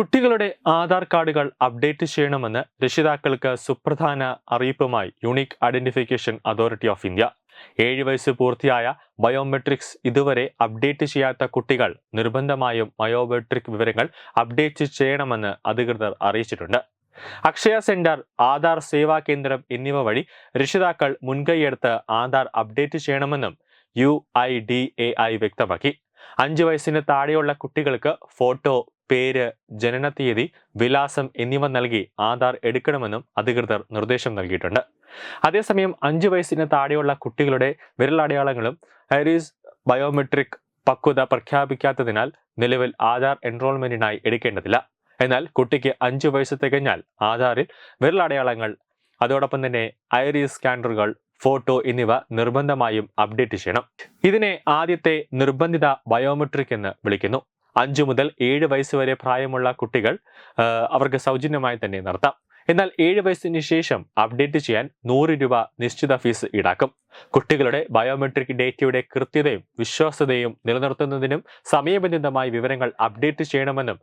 കുട്ടികളുടെ ആധാർ കാർഡുകൾ അപ്ഡേറ്റ് ചെയ്യണമെന്ന് രക്ഷിതാക്കൾക്ക് സുപ്രധാന അറിയിപ്പുമായി unique identification authority of India. ഏഴ് വയസ്സ് പൂർത്തിയായ ബയോമെട്രിക്സ് ഇതുവരെ അപ്ഡേറ്റ് ചെയ്യാത്ത കുട്ടികൾ നിർബന്ധമായും ബയോമെട്രിക് വിവരങ്ങൾ അപ്ഡേറ്റ് ചെയ്യണമെന്ന് അധികൃതർ അറിയിച്ചിട്ടുണ്ട്. അക്ഷയ സെന്റർ ആധാർ സേവാ കേന്ദ്രം എന്നിവ വഴി രക്ഷിതാക്കൾ മുൻകൈയെടുത്ത് ആധാർ അപ്ഡേറ്റ് ചെയ്യണമെന്നും U I D A I വ്യക്തമാക്കി. അഞ്ച് വയസ്സിന് താഴെയുള്ള കുട്ടികൾക്ക് ഫോട്ടോ പേര് ജനനത്തീയതി വിലാസം എന്നിവ നൽകി ആധാർ എടുക്കണമെന്നും അധികൃതർ നിർദ്ദേശം നൽകിയിട്ടുണ്ട്. അതേസമയം അഞ്ച് വയസ്സിന് താഴെയുള്ള കുട്ടികളുടെ വിരലടയാളങ്ങളും ഐറിസ് ബയോമെട്രിക് പക്വത പ്രഖ്യാപിക്കാത്തതിനാൽ നിലവിൽ ആധാർ എൻറോൾമെന്റിനായി എടുക്കേണ്ടതില്ല. എന്നാൽ കുട്ടിക്ക് അഞ്ച് വയസ്സ് തികഞ്ഞാൽ ആധാറിൽ വിരലടയാളങ്ങൾ അതോടൊപ്പം തന്നെ ഐറിസ് സ്കാനറുകൾ ഫോട്ടോ എന്നിവ നിർബന്ധമായും അപ്ഡേറ്റ് ചെയ്യണം. ഇതിനെ ആദ്യത്തെ നിർബന്ധിത ബയോമെട്രിക് എന്ന് വിളിക്കുന്നു. അഞ്ചു മുതൽ ഏഴ് വയസ്സ് വരെ പ്രായമുള്ള കുട്ടികൾ അവർക്ക് സൗജന്യമായി തന്നെ നടത്താം. എന്നാൽ ഏഴ് വയസ്സിന് ശേഷം അപ്ഡേറ്റ് ചെയ്യാൻ നൂറ് രൂപ നിശ്ചിത ഫീസ് ഈടാക്കും. കുട്ടികളുടെ ബയോമെട്രിക് ഡേറ്റയുടെ കൃത്യതയും വിശ്വാസ്യതയും നിലനിർത്തുന്നതിനും സമയബന്ധിതമായി വിവരങ്ങൾ അപ്ഡേറ്റ് ചെയ്യണമെന്നും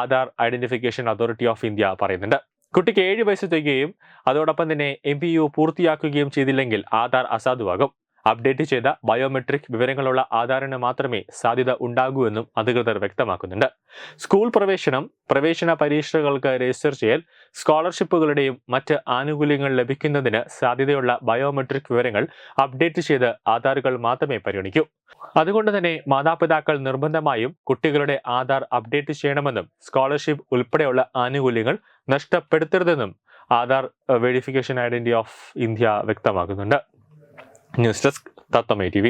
Aadhaar identification authority of India പറയുന്നുണ്ട്. കുട്ടിക്ക് ഏഴ് വയസ്സ് തികയും അതോടൊപ്പം തന്നെ എം പി യു പൂർത്തിയാക്കുകയും ചെയ്തില്ലെങ്കിൽ ആധാർ അസാധുവാകും. അപ്ഡേറ്റ് ചെയ്ത ബയോമെട്രിക് വിവരങ്ങളുള്ള ആധാറിന് മാത്രമേ സാധ്യത ഉണ്ടാകൂ എന്നും അധികൃതർ വ്യക്തമാക്കുന്നുണ്ട്. സ്കൂൾ പ്രവേശനം പ്രവേശന പരീക്ഷകൾക്ക് രജിസ്റ്റർ ചെയ്യൽ സ്കോളർഷിപ്പുകളുടെയും മറ്റ് ആനുകൂല്യങ്ങൾ ലഭിക്കുന്നതിന് സാധ്യതയുള്ള ബയോമെട്രിക് വിവരങ്ങൾ അപ്ഡേറ്റ് ചെയ്ത് ആധാറുകൾ മാത്രമേ പരിഗണിക്കൂ. അതുകൊണ്ട് തന്നെ മാതാപിതാക്കൾ നിർബന്ധമായും കുട്ടികളുടെ ആധാർ അപ്ഡേറ്റ് ചെയ്യണമെന്നും സ്കോളർഷിപ്പ് ഉൾപ്പെടെയുള്ള ആനുകൂല്യങ്ങൾ നഷ്ടപ്പെടുത്തരുതെന്നും Aadhaar verification identity of India വ്യക്തമാക്കുന്നുണ്ട്. ന്യൂസ് ഡെസ്ക് തത്തമേ ടി